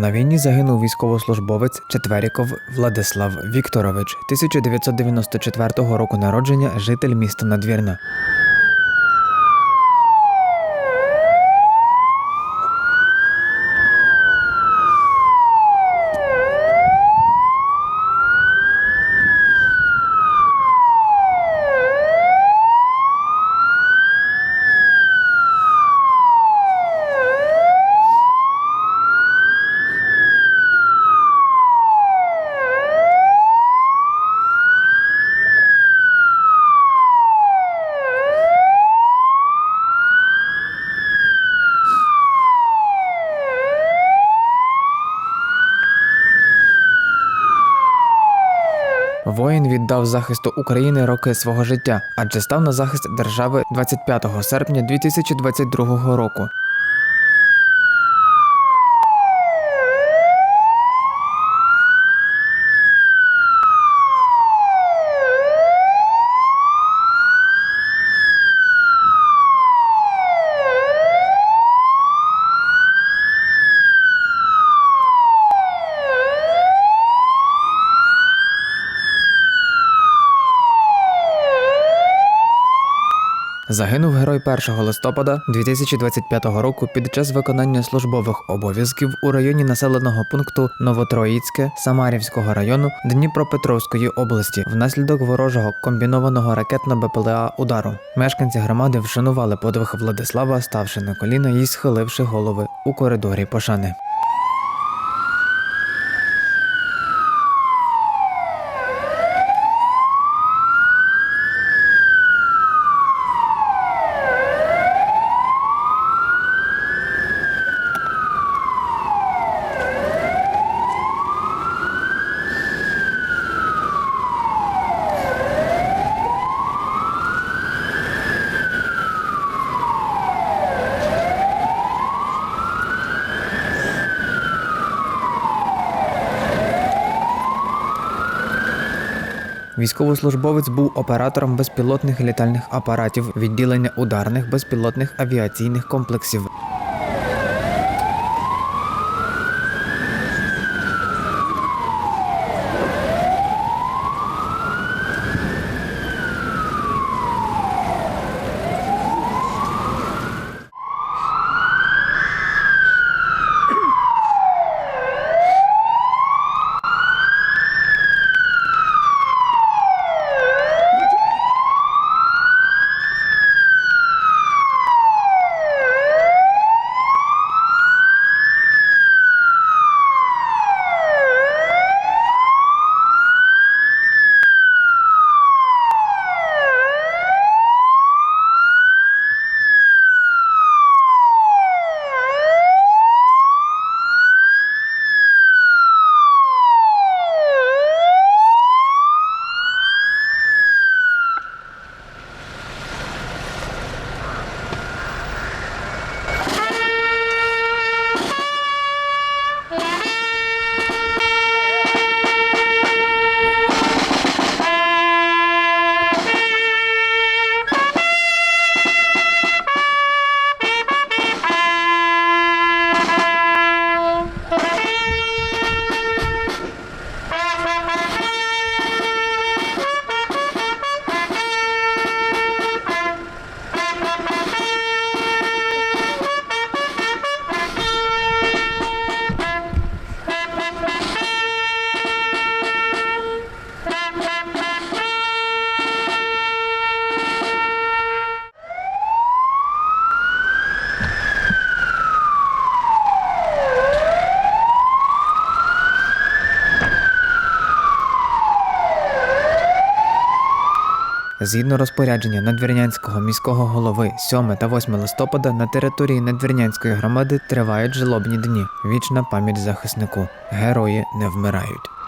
На війні загинув військовослужбовець Четверіков Владислав Вікторович, 1994 року народження, житель міста Надвірна. Воїн віддав захисту України роки свого життя, адже став на захист держави 25 серпня 2022 року. Загинув герой 1 листопада 2025 року під час виконання службових обов'язків у районі населеного пункту Новотроїцьке Самарівського району Дніпропетровської області внаслідок ворожого комбінованого ракетно-БПЛА удару. Мешканці громади вшанували подвиг Владислава, ставши на коліна і схиливши голови у коридорі пошани. Військовослужбовець був оператором безпілотних літальних апаратів відділення ударних безпілотних авіаційних комплексів. Згідно розпорядження надвірнянського міського голови 7 та 8 листопада на території надвірнянської громади тривають жалобні дні. Вічна пам'ять захиснику. Герої не вмирають.